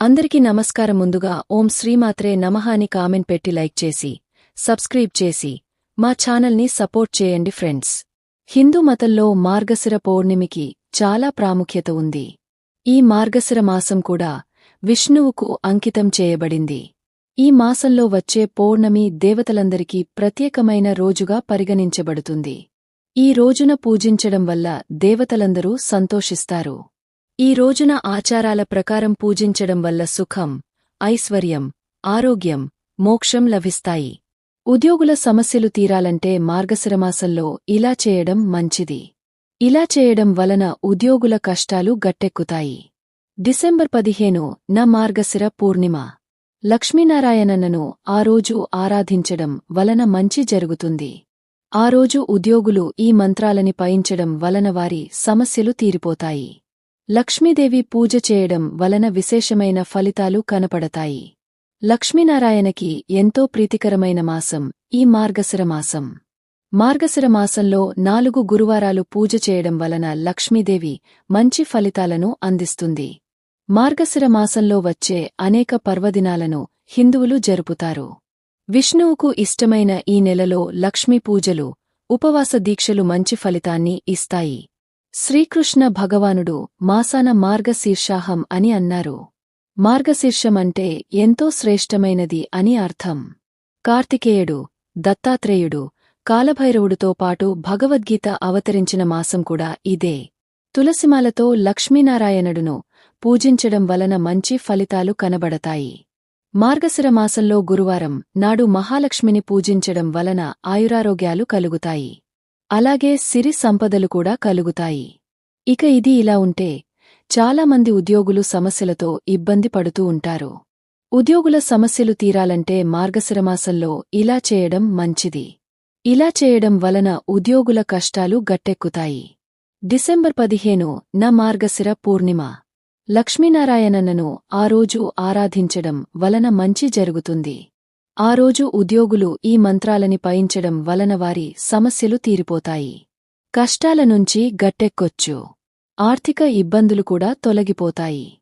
అందరికీ నమస్కారం ముందుగా ఓం శ్రీమాత్రే నమః అని కామెంట్ పెట్టి లైక్ చేసి సబ్స్క్రైబ్ చేసి మా ఛానల్ని సపోర్ట్ చేయండి ఫ్రెండ్స్. హిందూ మతంలో మార్గశిర పౌర్ణమికి చాలా ప్రాముఖ్యత ఉంది. ఈ మార్గశిర మాసం కూడా విష్ణువుకు అంకితం చేయబడింది. ఈ మాసంలో వచ్చే పౌర్ణమి దేవతలందరికీ ప్రత్యేకమైన రోజుగా పరిగణించబడుతుంది. ఈ రోజున పూజించడం వల్ల దేవతలందరూ సంతోషిస్తారు. ఈ రోజున ఆచారాల ప్రకారం పూజించడం వల్ల సుఖం ఐశ్వర్యం ఆరోగ్యం మోక్షం లభిస్తాయి. ఉద్యోగుల సమస్యలు తీరాలంటే మార్గశిరమాసంలో ఇలా చేయడం మంచిది. ఇలా చేయడం వలన ఉద్యోగుల కష్టాలు గట్టెక్కుతాయి. డిసెంబర్ పదిహేను న మార్గశిర పూర్ణిమ. లక్ష్మీనారాయణనను ఆ రోజు ఆరాధించడం వలన మంచి జరుగుతుంది. ఆ రోజు ఉద్యోగులు ఈ మంత్రాలని పయించడం వలన వారి సమస్యలు తీరిపోతాయి. లక్ష్మీదేవి పూజ చేయడం వలన విశేషమైన ఫలితాలు కనపడతాయి. లక్ష్మీనారాయణకి ఎంతో ప్రీతికరమైన మాసం ఈ మార్గశిర మాసం. మార్గశిర మాసంలో నాలుగు గురువారాలు పూజ చేయడం వలన లక్ష్మీదేవి మంచి ఫలితాలను అందిస్తుంది. మార్గశిర మాసంలో వచ్చే అనేక పర్వదినాలను హిందువులు జరుపుతారు. విష్ణువుకు ఇష్టమైన ఈ నెలలో లక్ష్మీ పూజలు ఉపవాస దీక్షలు మంచి ఫలితాన్ని ఇస్తాయి. శ్రీకృష్ణ భగవానుడు మాసాన మార్గశీర్షాహం అని అన్నారు. మార్గశీర్షం అంటే ఎంతో శ్రేష్టమైనది అని అర్థం. కార్తికేయుడు దత్తాత్రేయుడు కాలభైరవుడితో పాటు భగవద్గీత అవతరించిన మాసం కూడా ఇదే. తులసిమాలతో లక్ష్మీనారాయణుడును పూజించడం వలన మంచి ఫలితాలు కనబడతాయి. మార్గశిర మాసంలో గురువారం నాడు మహాలక్ష్మిని పూజించడం వలన ఆయురారోగ్యాలు కలుగుతాయి. అలాగే సిరి సంపదలు కూడా కలుగుతాయి. ఇక ఇది ఇలా ఉంటే చాలామంది ఉద్యోగులు సమస్యలతో ఇబ్బంది పడుతూ ఉంటారు. ఉద్యోగుల సమస్యలు తీరాలంటే మార్గశిరమాసంలో ఇలా చేయడం మంచిది. ఇలా చేయడం వలన ఉద్యోగుల కష్టాలు గట్టెక్కుతాయి. డిసెంబర్ పదిహేను న మార్గశిర పూర్ణిమ. లక్ష్మీనారాయణనను ఆ రోజు ఆరాధించడం వలన మంచి జరుగుతుంది. ఆ రోజు ఉద్యోగులు ఈ మంత్రాలని పయించడం వలన వారి సమస్యలు తీరిపోతాయి. కష్టాల నుంచి గట్టెక్కొచ్చు. ఆర్థిక ఇబ్బందులు కూడా తొలగిపోతాయి.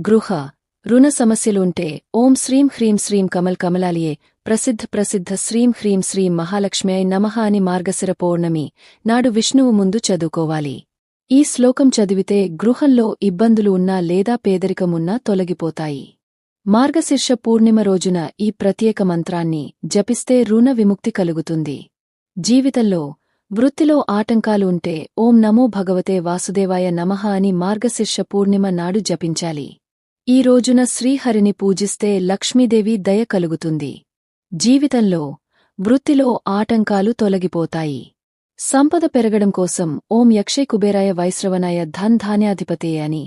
గృహ రుణ సమస్యలుంటే ఓం శ్రీం హ్రీం శ్రీం కమల్ కమలాలియే ప్రసిద్ధ ప్రసిద్ధ శ్రీం హ్రీం శ్రీం మహాలక్ష్మ్యై నమః అని మార్గశిర పౌర్ణమి నాడు విష్ణువు ముందు చదువుకోవాలి. ఈ శ్లోకం చదివితే గృహంలో ఇబ్బందులు ఉన్నా లేదా పేదరికమున్నా తొలగిపోతాయి. మార్గశీర్ష పూర్ణిమ రోజున ఈ ప్రత్యేక మంత్రాన్ని జపిస్తే రుణ విముక్తి కలుగుతుంది. జీవితంలో వృత్తిలో ఆటంకాలు ఉంటే ఓం నమో భగవతే వాసుదేవాయ నమః అని మార్గశీర్ష పూర్ణిమ నాడు జపించాలి. ఈ రోజున శ్రీహరిని పూజిస్తే లక్ష్మీదేవి దయ కలుగుతుంది. జీవితంలో వృత్తిలో ఆటంకాలు తొలగిపోతాయి. సంపద పెరగడం కోసం ఓం యక్షే కుబేరాయ వైశ్రవనాయ ధన్ ధాన్యాధిపతే అని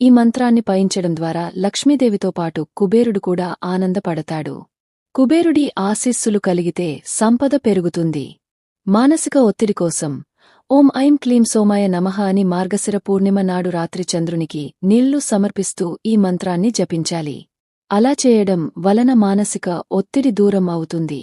ఈ మంత్రాన్ని పయించడం ద్వారా లక్ష్మీదేవితో పాటు కుబేరుడు కూడా ఆనందపడతాడు. కుబేరుడి ఆశీస్సులు కలిగితే సంపద పెరుగుతుంది. మానసిక ఒత్తిడి కోసం ఓం ఐం క్లీం సోమాయ నమః అని మార్గశిర పూర్ణిమ నాడు రాత్రి చంద్రునికి నీళ్ళు సమర్పిస్తూ ఈ మంత్రాన్ని జపించాలి. అలా చేయడం వలన మానసిక ఒత్తిడి దూరం అవుతుంది.